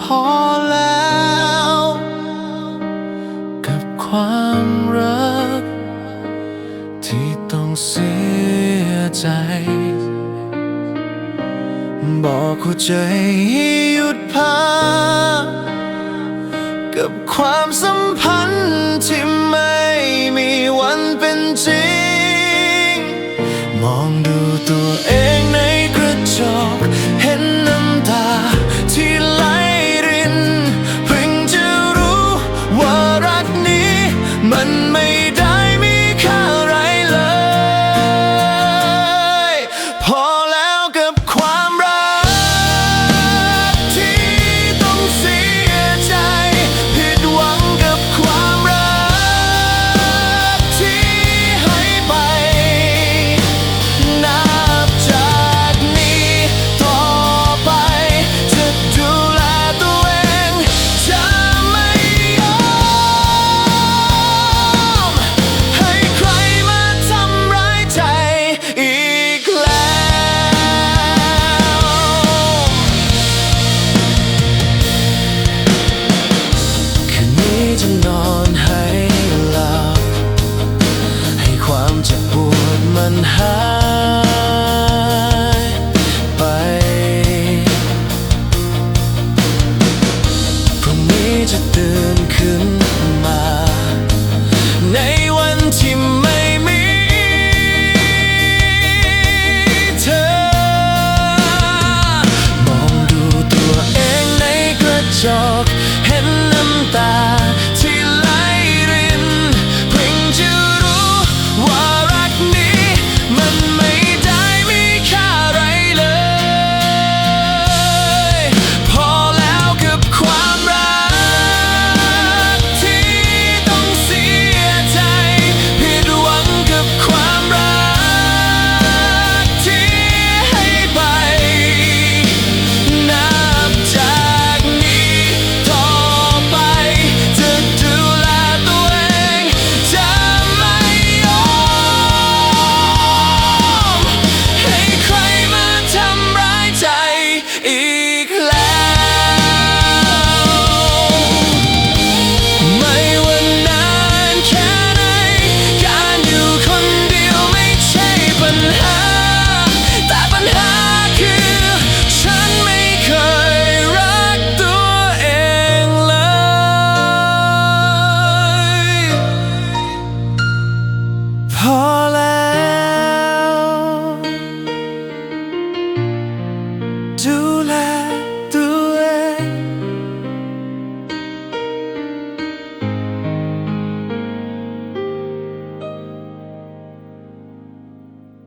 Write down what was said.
พอแล้ว กับความรัก ที่ต้องเสียใจ บอกหัวใจให้หยุดพักกับความสัมพันธ์ที่ไม่มีวันเป็นจริง มองดูตัวเอง มันไม่ นขึ้น